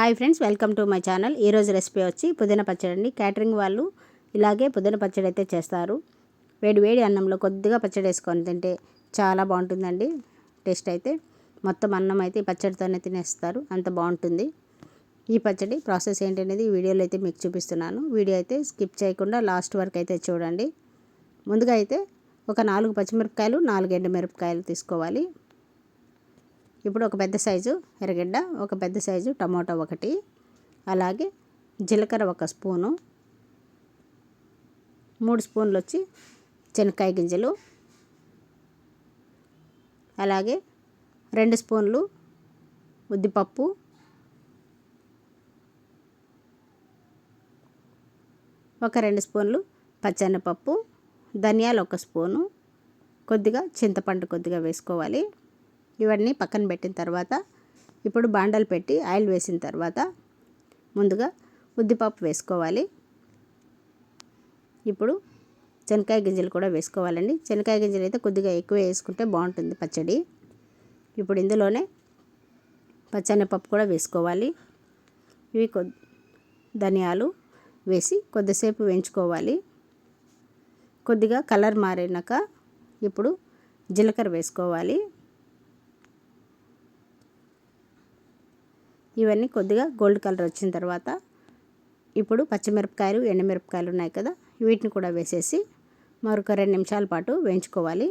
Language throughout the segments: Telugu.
Hi friends welcome to my channel. ఈరోజు రెసిపీ వచ్చి పుదీనా పచ్చడి అండి. క్యాటరింగ్ వాళ్ళు ఇలాగే పుదీనా పచ్చడి అయితే చేస్తారు. వేడి వేడి అన్నంలో కొద్దిగా పచ్చడి వేసుకొని తింటే చాలా బాగుంటుందండి టేస్ట్ అయితే. మొత్తం అన్నం అయితే పచ్చడితోనే తినేస్తారు అంత బాగుంటుంది. ఈ పచ్చడి ప్రాసెస్ ఏంటనేది ఈ వీడియోలో అయితే మీకు చూపిస్తున్నాను. వీడియో అయితే స్కిప్ చేయకుండా లాస్ట్ వరకు అయితే చూడండి. ముందుగా అయితే ఒక నాలుగు పచ్చిమిరపకాయలు నాలుగు ఎండుమిరపకాయలు తీసుకోవాలి. ఇప్పుడు ఒక పెద్ద సైజు ఎర్రగడ్డ ఒక పెద్ద సైజు టమాటో ఒకటి అలాగే జీలకర్ర ఒక స్పూను మూడు స్పూన్లు వచ్చి శనక్కాయ గింజలు అలాగే రెండు స్పూన్లు ఉద్దిపప్పు ఒక రెండు స్పూన్లు పచ్చెనపప్పు ధనియాలు ఒక స్పూను కొద్దిగా చింతపండు కొద్దిగా వేసుకోవాలి. ఇవన్నీ పక్కన పెట్టిన తర్వాత ఇప్పుడు బాండలు పెట్టి ఆయిల్ వేసిన తర్వాత ముందుగా ఉద్దిపప్పు వేసుకోవాలి. ఇప్పుడు శనక్కాయ గింజలు కూడా వేసుకోవాలండి. శనక్కాయ గింజలు అయితే కొద్దిగా ఎక్కువ వేసుకుంటే బాగుంటుంది పచ్చడి. ఇప్పుడు ఇందులోనే పచ్చనిపప్పు కూడా వేసుకోవాలి. ఇవి కొ ధనియాలు వేసి కొద్దిసేపు వేయించుకోవాలి. కొద్దిగా కలర్ మారినాక ఇప్పుడు జీలకర్ర వేసుకోవాలి. ఇవన్నీ కొద్దిగా గోల్డ్ కలర్ వచ్చిన తర్వాత ఇప్పుడు పచ్చిమిరపకాయలు ఎండుమిరపకాయలు ఉన్నాయి కదా వీటిని కూడా వేసేసి మరొక రెండు నిమిషాల పాటు వేయించుకోవాలి.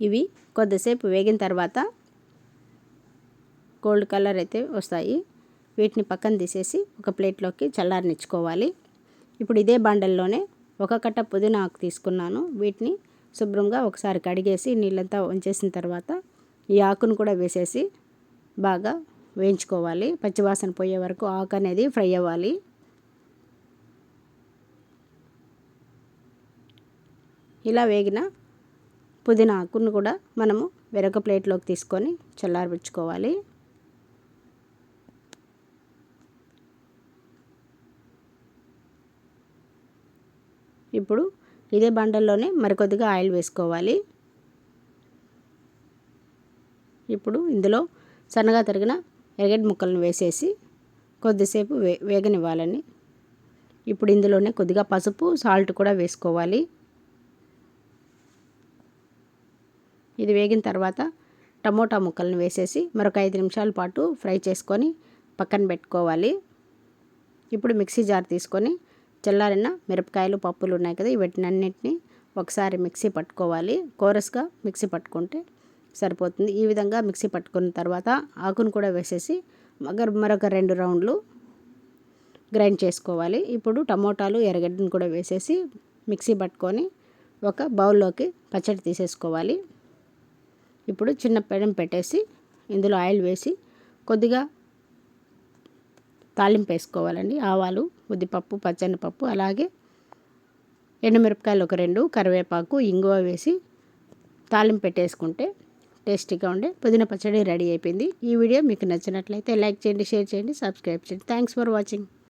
ఇవి కొద్దిసేపు వేగిన తర్వాత గోల్డ్ కలర్ అయితే వస్తాయి. వీటిని పక్కన తీసేసి ఒక ప్లేట్లోకి చల్లారనిచ్చుకోవాలి. ఇప్పుడు ఇదే బండల్లోనే ఒక కట్ట పుదీనా ఆకు తీసుకున్నాను. వీటిని శుభ్రంగా ఒకసారి కడిగేసి నీళ్ళంతా ఉంచేసిన తర్వాత ఈ ఆకును కూడా వేసేసి బాగా వేయించుకోవాలి. పచ్చివాసన పోయే వరకు ఆకు అనేది ఫ్రై అవ్వాలి. ఇలా వేగిన పుదీనా ఆకును కూడా మనము వేరొక ప్లేట్లోకి తీసుకొని చల్లారబెచ్చుకోవాలి ఇప్పుడు ఇదే బండల్లోనే మరికొద్దిగా ఆయిల్ వేసుకోవాలి. ఇప్పుడు ఇందులో సన్నగా తరిగిన ఎరగడ్డ ముక్కలను వేసేసి కొద్దిసేపు వే వేగనివ్వాలని ఇప్పుడు ఇందులోనే కొద్దిగా పసుపు సాల్ట్ కూడా వేసుకోవాలి. ఇది వేగిన తర్వాత టమోటా ముక్కలను వేసేసి మరొక ఐదు నిమిషాల పాటు ఫ్రై చేసుకొని పక్కన పెట్టుకోవాలి. ఇప్పుడు మిక్సీ జార్ తీసుకొని చల్లారిన మిరపకాయలు పప్పులు ఉన్నాయి కదా వీటినన్నింటినీ ఒకసారి మిక్సీ పట్టుకోవాలి. కోరస్గా మిక్సీ పట్టుకుంటే సరిపోతుంది. ఈ విధంగా మిక్సీ పట్టుకున్న తర్వాత ఆకును కూడా వేసేసి మగర్ మరొక రెండు రౌండ్లు గ్రైండ్ చేసుకోవాలి. ఇప్పుడు టమోటాలు ఎర్రగడ్డను కూడా వేసేసి మిక్సీ పట్టుకొని ఒక బౌల్లోకి పచ్చడి తీసేసుకోవాలి. ఇప్పుడు చిన్న పెనం పెట్టేసి ఇందులో ఆయిల్ వేసి కొద్దిగా తాలింపు వేసుకోవాలండి. ఆవాలు ఉద్దిపప్పు పచ్చనిపప్పు అలాగే ఎండుమిరపకాయలు ఒక రెండు కరివేపాకు ఇంగువ వేసి తాలింపు పెట్టేసుకుంటే టేస్టీగా ఉండే పుదీనా పచ్చడి రెడీ అయిపోయింది. ఈ వీడియో మీకు నచ్చినట్లయితే లైక్ చేయండి షేర్ చేయండి సబ్స్క్రైబ్ చేయండి. Thanks for watching